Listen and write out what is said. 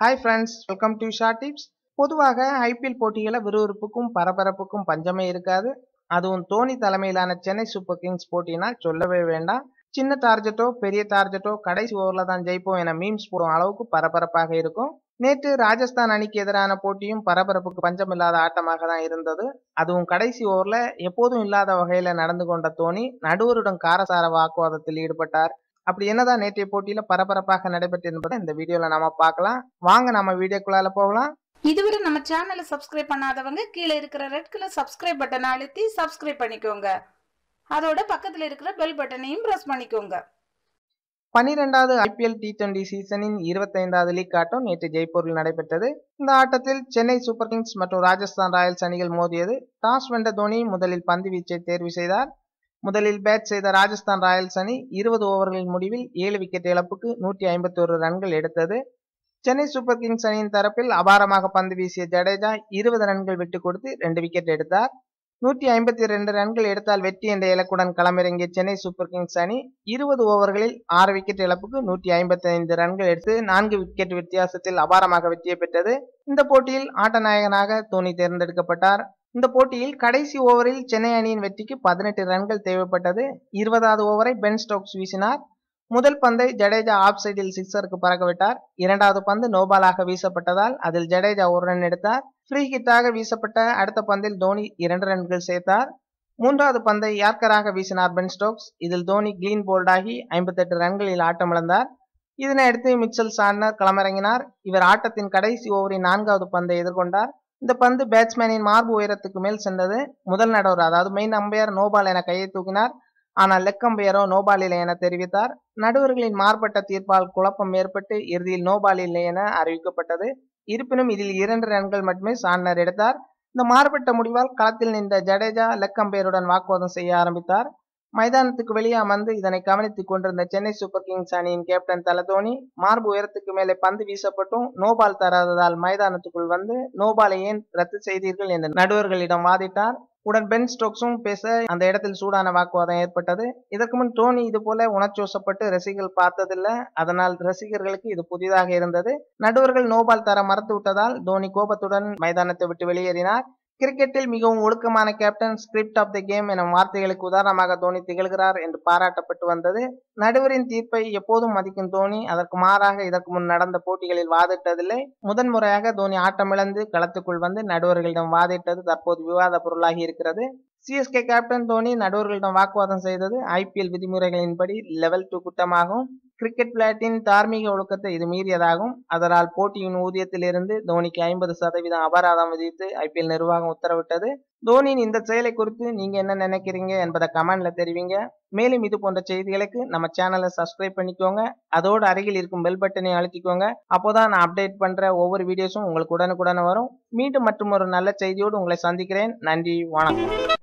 Hi friends welcome to short tips பொதுவாக IPL போட்டிகளை விறுவிறுப்புக்கும் பரபரப்புக்கும் பஞ்சமே இருக்காது. அதுவும் தோனி தலைமையிலான சென்னை சூப்பர் கிங்ஸ் போட்டினா சொல்லவே வேண்டாம். சின்ன டார்ஜெட்டோ பெரிய டார்ஜெட்டோ கடைசி ஓவரில் தான் ஜெயிப்போம் என மீம்ஸ் போடும் அளவுக்கு பரபரப்பாக இருக்கும். நேற்று ராஜஸ்தான் அணிக்கு எதிரான போட்டியும் பரபரப்புக்கு பஞ்சம் இல்லாத ஆட்டமாக தான் இருந்தது. அதுவும் கடைசி ஓவரில் எப்போதும் இல்லாத வகையில் நடந்து கொண்ட தோனி நடுவருடன் காரசார வாக்குவாதத்தில் ஈடுபட்டார். அப்படி என்னதான் நேற்றைய போட்டியில பரபரப்பாக நடைபெற்று என்பதை இந்த வீடியோல நாம பார்க்கலாம். வாங்க நம்ம வீடியோக்குள்ளால போகலாம். இதுவரை நம்ம சேனலை சப்ஸ்கிரைப் பண்ணாதவங்க கீழே இருக்கிற ரெட் கலர் சப்ஸ்கிரைப் பட்டனை அழுத்தி சப்ஸ்கிரைப் பண்ணிக்கோங்க. அதோட பக்கத்துல இருக்கிற பெல் பட்டனையும் பிரஸ் பண்ணிக்கோங்க. பனிரெண்டாவது ஐபிஎல் டி டுவெண்டி சீசனின் இருபத்தைந்தாவது லீக் ஆட்டம் நேற்று ஜெய்ப்பூரில் நடைபெற்றது. இந்த ஆட்டத்தில் சென்னை சூப்பர் கிங்ஸ் மற்றும் ராஜஸ்தான் ராயல்ஸ் அணிகள் மோதியது. டாஸ் வென்ற தோனி முதலில் பந்து வீச்சை தேர்வு செய்தார். முதலில் பேட் செய்த ராஜஸ்தான் ராயல்ஸ் அணி இருபது ஓவர்களின் முடிவில் ஏழு விக்கெட் இழப்புக்கு நூற்றி ஐம்பத்தி ஒரு ரன்கள் எடுத்தது. சென்னை சூப்பர் கிங்ஸ் அணியின் தரப்பில் அபாரமாக பந்து வீசிய ஜடேஜா இருபது ரன்கள் விட்டு கொடுத்து ரெண்டு விக்கெட் எடுத்தார். நூற்றி ஐம்பத்தி ரெண்டு ரன்கள் எடுத்தால் வெற்றி என்ற இலக்குடன் களமிறங்கிய சென்னை சூப்பர் கிங்ஸ் அணி இருபது ஓவர்களில் ஆறு விக்கெட் இழப்புக்கு நூற்றி ஐம்பத்தி ஐந்து ரன்கள் எடுத்து நான்கு விக்கெட் வித்தியாசத்தில் அபாரமாக வெற்றியை பெற்றது. இந்த போட்டியில் ஆட்ட நாயகனாக தோனி தேர்ந்தெடுக்கப்பட்டார். இந்த போட்டியில் கடைசி ஓவரில் சென்னை அணியின் வெற்றிக்கு பதினெட்டு ரன்கள் தேவைப்பட்டது. இருபதாவது ஓவரை பென் ஸ்டோக்ஸ் வீசினார். முதல் பந்தை ஜடேஜா ஆப் சைடில் சிக்ஸருக்கு பறக்கவிட்டார். இரண்டாவது பந்து நோபாலாக வீசப்பட்டதால் அதில் ஜடேஜா ஒரு ரன் எடுத்தார். ஃப்ரீ ஹிட்டாக வீசப்பட்ட அடுத்த பந்தில் தோனி இரண்டு ரன்கள் சேர்த்தார். மூன்றாவது பந்தை யார்க்கராக வீசினார் பென் ஸ்டோக்ஸ்? இதில் தோனி கிளீன் போல்டாகி ஐம்பத்தெட்டு ரன்களில் ஆட்டமிழந்தார் இதனையடுத்து மிச்சல் சார்னர் களமிறங்கினார். இவர் ஆட்டத்தின் கடைசி ஓவரின் நான்காவது பந்தை எதிர்கொண்டார். இந்த பந்து பேட்ஸ்மேனின் மார்பு உயரத்துக்கு மேல் சென்றது முதல் நடுவர். அதாவது மெயின் அம்பையர் நோபால் என கையை தூக்கினார். ஆனால் லெக் அம்பையரோ நோபால் இல்லை என தெரிவித்தார். நடுவர்களின் மாறுபட்ட தீர்ப்பால் குழப்பம் ஏற்பட்டு இறுதியில் நோபால் இல்லை என அறிவிக்கப்பட்டது. இருப்பினும் இதில் இரண்டு ரன்கள் மட்டுமே சார்னர் எடுத்தார். இந்த மாறுபட்ட முடிவால் களத்தில் நின்ற ஜடேஜா லெக் அம்பையருடன் வாக்குவாதம் செய்ய ஆரம்பித்தார். மைதானத்துக்கு வெளியே அமர்ந்து இதனை கவனித்துக் கொண்டிருந்த சென்னை சூப்பர் கிங்ஸ் அணியின் கேப்டன் தலதோனி மார்பு உயரத்துக்கு மேலே பந்து வீசப்பட்டும் நோபால் தராததால் மைதானத்துக்குள் வந்து நோபாலை ஏன் ரத்து செய்தீர்கள்? என்று நடுவர்களிடம் வாதிட்டார். உடன் பென் ஸ்டோக்ஸும் பேச அந்த இடத்தில் சூடான வாக்குவாதம் ஏற்பட்டது. இதற்கு முன் டோனி இது போல உணர்ச்சோசப்பட்டு ரசிகர்கள் பார்த்ததில்லை. அதனால் ரசிகர்களுக்கு இது புதிதாக இருந்தது. நடுவர்கள் நோபால் தர மறுத்து விட்டதால் தோனி கோபத்துடன் மைதானத்தை விட்டு வெளியேறினார். கிரிக்கெட்டில் மிகவும் ஒழுக்கமான captain spirit of the game எனும் வார்த்தைகளுக்கு உதாரணமாக தோனி திகழ்கிறார் என்று பாராட்டப்பட்டு வந்தது. நடுவரின் தீர்ப்பை எப்போதும் மதிக்கும் தோனி அதற்கு மாறாக இதற்கு முன் நடந்த போட்டிகளில் வாதிட்டதில்லை. முதன்முறையாக தோனி ஆட்டமிழந்து களத்துக்குள் வந்து நடுவர்களிடம் வாதிட்டது தற்போது விவாத பொருளாகி இருக்கிறது. சிஎஸ்கே கேப்டன் தோனி நடுவர்களிடம் வாக்குவாதம் செய்தது ஐபிஎல் விதிமுறைகளின்படி லெவல் டூ குற்றமாகும். கிரிக்கெட் விளையாட்டின் தார்மீக ஒழுக்கத்தை இது மீறியதாகும். அதனால் போட்டியின் ஊதியத்திலிருந்து தோனிக்கு ஐம்பது சதவீதம் அபராதம் விதித்து ஐபிஎல் நிர்வாகம் உத்தரவிட்டது. தோனியின் இந்த செயலை குறித்து நீங்க என்ன நினைக்கிறீங்க என்பதை கமெண்ட்ல தெரிவிங்க. மேலும் இது போன்ற செய்திகளுக்கு நம்ம சேனலை சப்ஸ்கிரைப் பண்ணிக்கோங்க. அதோடு அருகில் இருக்கும் பெல் பட்டனை அழுத்திக்கோங்க. அப்போதான் நான் அப்டேட் பண்ற ஒவ்வொரு வீடியோஸும் உங்களுக்கு உடனுக்குடன் வரும். மீண்டும் மற்றும் ஒரு நல்ல செய்தியோடு உங்களை சந்திக்கிறேன். நன்றி வணக்கம்.